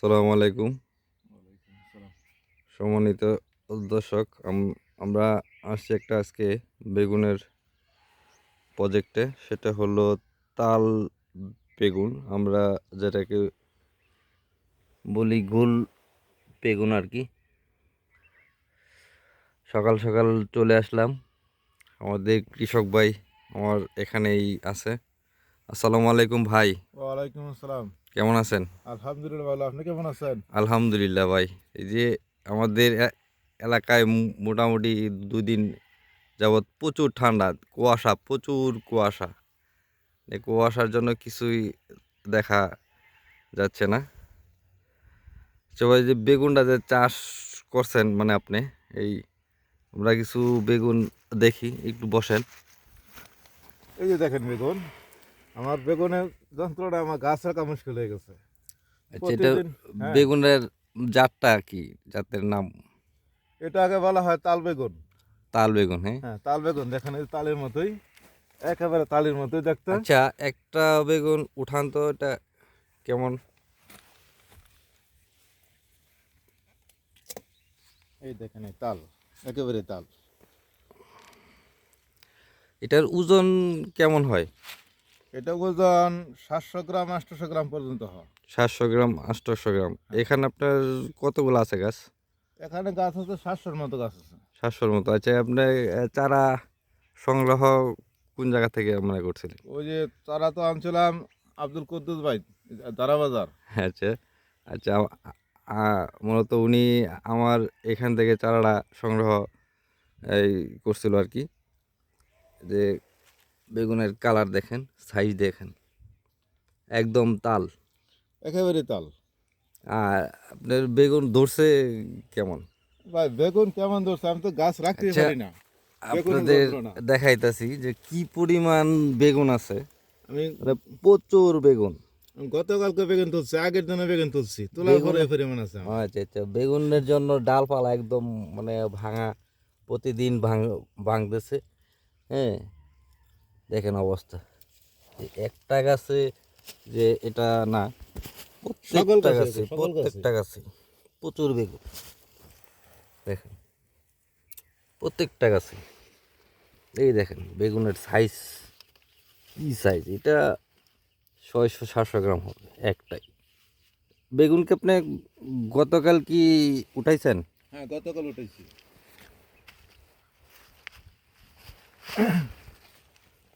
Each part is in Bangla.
আসসালামু আলাইকুম। সম্মানিত দর্শক, আম- আমরা আসছি একটা আজকে বেগুনের প্রজেক্টে সেটা হলো তাল বেগুন। আমরা যেটাকে বলি গোল বেগুন আর কি। সকাল সকাল চলে আসলাম। আমাদের কৃষক ভাই আমার এখানেই আছে। আসসালামু আলাইকুম ভাই। ওয়ালাইকুম আসসালাম। কেমন আছেন? আলহামদুলিল্লাহ ভালো। আপনি কেমন আছেন? আলহামদুলিল্লাহ ভাই। এই যে আমাদের এলাকায় মোটামুটি দুদিন যাবৎ প্রচুর ঠান্ডা কুয়াশা প্রচুর কুয়াশা। এই কুয়াশার জন্য কিছুই দেখা যাচ্ছে না। সবাই যে বেগুনটা যে চাষ করছেন মানে আপনি এই আমরা কিছু বেগুন দেখি একটু বসেন। এই যে দেখেন বেগুন। আমার বেগুনের যন্ত্রটা আমার গাছ রাখা মুশকিল হয়ে গেছে। আচ্ছা এটা প্রতিদিন, হ্যাঁ। বেগুনের জাতটা কি? জাতের নাম? এটা আগে বলা হয় তাল বেগুন। তাল বেগুন হ্যাঁ। হ্যাঁ তাল বেগুন দেখেন এই তালের মতোই একেবারে তালের মতোই দেখতে। আচ্ছা একটা বেগুন উঠান তো এটা কেমন? এই দেখেন এই তাল একেবারে তাল। এটার ওজন কেমন হয়? এটা ওজন সাতশো গ্রাম আটশোশো গ্রাম পর্যন্ত হয়। সাতশো গ্রাম আটশোশো গ্রাম। এখানে আপনার কতগুলো আছে গাছ? এখানে গাছ আছে সাতশোর মতো গাছ আছে। সাতশোর মতো। আচ্ছা আপনি চারা সংগ্রহ কোন জায়গা থেকে মনে করছিলেন ওই যে চারা তো আনছিলাম আব্দুল কুদ্দুস ভাই দারাবাজার আচ্ছা আচ্ছা মূলত উনি আমার এখান থেকে চারাটা সংগ্রহ এই করছিল আর কি। যে বেগুনের কালার দেখেন সাইজ দেখেন। একদম তাল। একেবারে তাল। আর আপনার বেগুন ধরছে কেমন? ভাই বেগুন কেমন ধরছে? আমি তো গাছ রাখতে আচ্ছা, পারি না। আপনাদের। দেখাইতাছি যে কি পরিমাণ বেগুন আছে। আমি মানে প্রচুর বেগুন। গতকালকে বেগুন তুলছি আগের দিনে বেগুন তুলছি। তোলার পরে পরিমাণ আছে আচ্ছা আচ্ছা বেগুনের জন্য ডালপালা একদম মানে ভাঙা প্রতিদিন ভাঙ ভাঙতেছে। হ্যাঁ দেখেন অবস্থা। যে একটা গাছে যে এটা না প্রত্যেকটা গাছে। প্রত্যেকটা গাছে প্রচুর বেগুন। দেখেন প্রত্যেকটা গাছে। এই দেখেন বেগুনের সাইজ কি সাইজ এটা ছয়শো সাতশো গ্রাম হবে একটাই। বেগুনকে আপনি গতকাল কি উঠাইছেন? হ্যাঁ গতকাল উঠেছি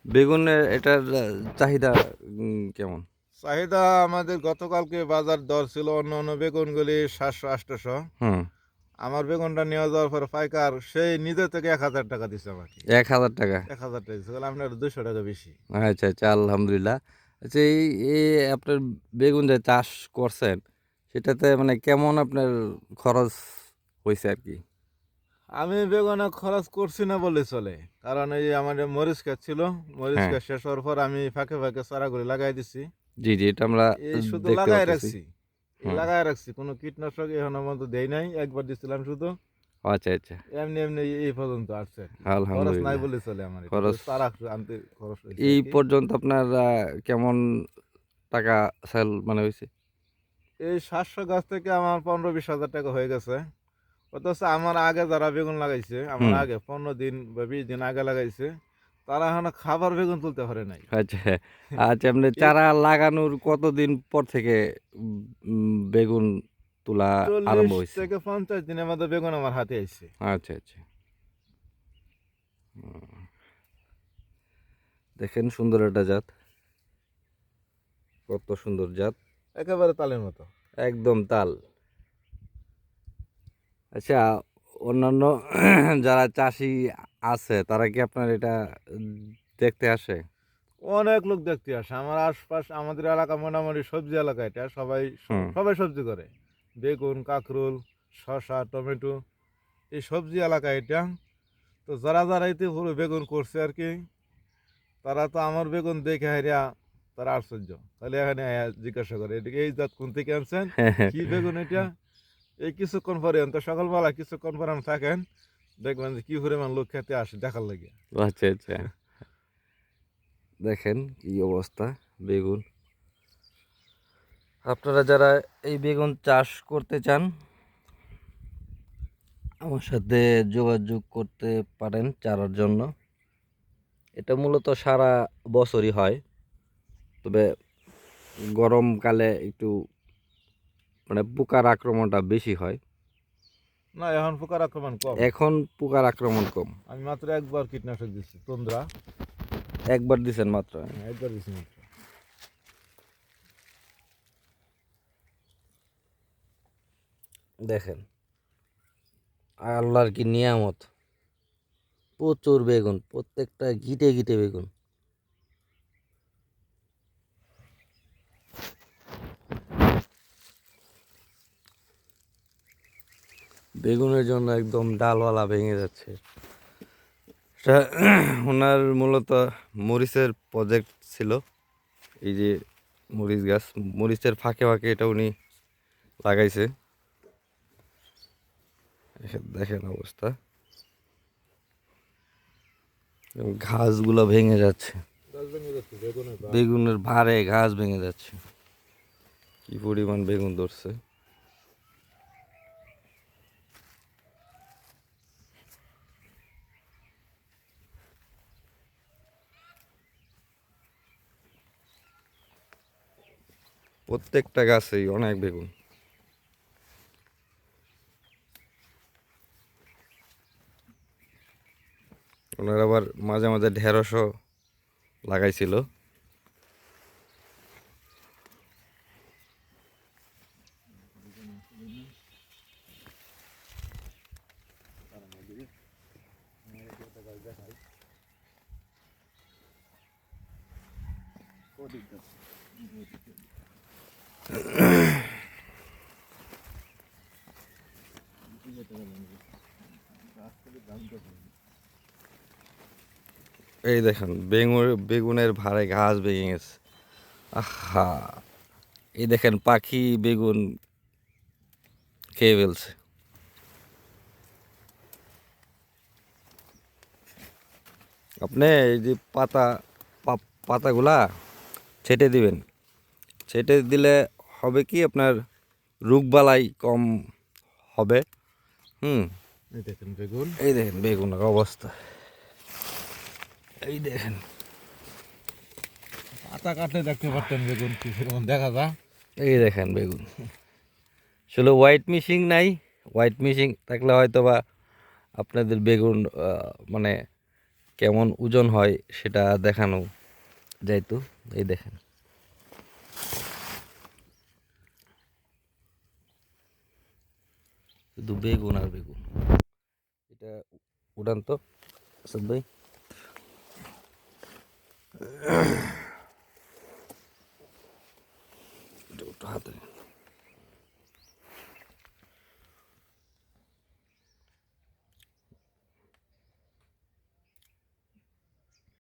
বেগুনের এটার চাহিদা কেমন? চাহিদা আমাদের গতকালকে বাজার দর ছিল অন্য অন্য বেগুনগুলি সাতশো আটশোশো। হুম। আমার বেগুনটা নিয়ে যাওয়ার পর পাইকার সেই নিজে থেকে এক হাজার টাকা দিচ্ছে আমাকে। এক হাজার টাকা? এক হাজার টাকা দিচ্ছে আপনার দুশো টাকা বেশি। আচ্ছা আচ্ছা আলহামদুলিল্লাহ। আচ্ছা এই এই আপনার বেগুন যে চাষ করছেন সেটাতে মানে কেমন আপনার খরচ হয়েছে আর কি? আমি বেগুনে খরচ করছি না বলে চলে। কারণ এই আমার মরিচ গাছ ছিল মরিচ হ্যাঁ। গাছ শেষ হওয়ার পর আমি ফাঁকে ফাঁকে চারাগুলি লাগাই দিছি। জি জি এটা আমরা শুধু লাগাই রাখছি। লাগাই রাখছি কোনো কীটনাশক এখনও মতো দেই নাই একবার দিছিলাম শুধু। আচ্ছা আচ্ছা। এমনি এমনি এই পর্যন্ত আসছে। খরচ নাই বলে চলে আমার খরচ- চারা আনতে খরচ এই পর্যন্ত আপনার কেমন টাকা সেল মানে হয়েছে? এই সাতশো গাছ থেকে আমার পনেরো বিশ হাজার টাকা হয়ে গেছে। অথচ আমার আগে যারা বেগুন লাগাইছে আমার আগে পনেরো দিন বা বিশ দিন আগে লাগাইছে তারা এখনও খাবার বেগুন তুলতে পারে নাই। আচ্ছা আচ্ছা আপনি চারা লাগানোর কতদিন পর থেকে বেগুন তোলা আরম্ভ হয়েছে? থেকে পঞ্চাশ দিনের মধ্যে বেগুন আমার হাতে আইছে। আচ্ছা আচ্ছা। দেখেন সুন্দর একটা জাত। কত সুন্দর জাত। একেবারে তালের মতো। একদম তাল। আচ্ছা অন্যান্য যারা চাষি আছে তারা কি আপনার এটা দেখতে আসে? অনেক লোক দেখতে আসে। আমার আশপাশ আমাদের এলাকা মোটামুটি সবজি এলাকা এটা সবাই সবাই সবজি করে। বেগুন কাঁকরোল শসা টমেটো এই সবজি এলাকা এটা। তো যারা যারা এতে পুরো বেগুন করছে আর কি তারা তো আমার বেগুন দেখে হারিয়া তারা আশ্চর্য। তাহলে এখানে আয়া জিজ্ঞাসা করে এই জাত কোন থেকে আনছেন? কি বেগুন এটা? এই কিছুক্ষণ পরে তো সকালবেলা কিছুক্ষণ আমি থাকেন, দেখবেন যে কি পরিমাণ লোক খেতে আসে দেখার লাগে। আচ্ছা আচ্ছা। দেখেন কি অবস্থা, বেগুন। আপনারা যারা এই বেগুন চাষ করতে চান, আমার সাথে যোগাযোগ করতে পারেন চারার জন্য। এটা মূলত সারা বছরই হয়, তবে গরমকালে একটু মানে পোকার আক্রমণটা বেশি হয়। না এখন পোকার আক্রমণ কম। এখন পোকার আক্রমণ কম। আমি মাত্র একবার কীটনাশক দিচ্ছি তন্দ্রা। একবার দিছেন মাত্র? হ্যাঁ, একবার দিচ্ছি মাত্র। দেখেন আল্লাহর কি নিয়ামত? প্রচুর বেগুন প্রত্যেকটা গিটে গিটে বেগুন। বেগুনের জন্য একদম ডালওয়ালা ভেঙে যাচ্ছে। এটা ওনার মূলত মরিচের প্রজেক্ট ছিল। এই যে মরিচ গাছ মরিচের ফাঁকে ফাঁকে এটা উনি লাগাইছে। দেখেন- অবস্থা। ঘাসগুলো ভেঙে যাচ্ছে। বেগুনের ভারে ঘাস ভেঙে যাচ্ছে। কি পরিমাণ বেগুন ধরছে। প্রত্যেকটা গাছেই অনেক বেগুন। ওনার আবার মাঝে মাঝে ঢেঁড়সও লাগাইছিল। এই দেখেন, বেগুন বেগুনের ভারে ঘাস ভেঙে গেছে। আহা! এই দেখেন, পাখি বেগুন খেয়ে ফেলছে। আপনি এই যে পাতা পাতাগুলা ছেটে দিবেন। ছেটে দিলে হবে কি আপনার রোগবালাই কম হবে? হুম। এই দেখেন বেগুন। এই দেখেন বেগুনের অবস্থা। এই দেখেন। পাতা কাটলে দেখতে পারতেন বেগুন কি সেরকম দেখা যায় এই দেখেন বেগুন। আসলে হোয়াইট মিশিং নাই হোয়াইট মিশিং থাকলে হয়তো বা আপনাদের বেগুন মানে কেমন ওজন হয় সেটা দেখানো যাইতো। এই দেখেন। শুধু বেগুন আর বেগুন। এটা উড়ান তো ভাই।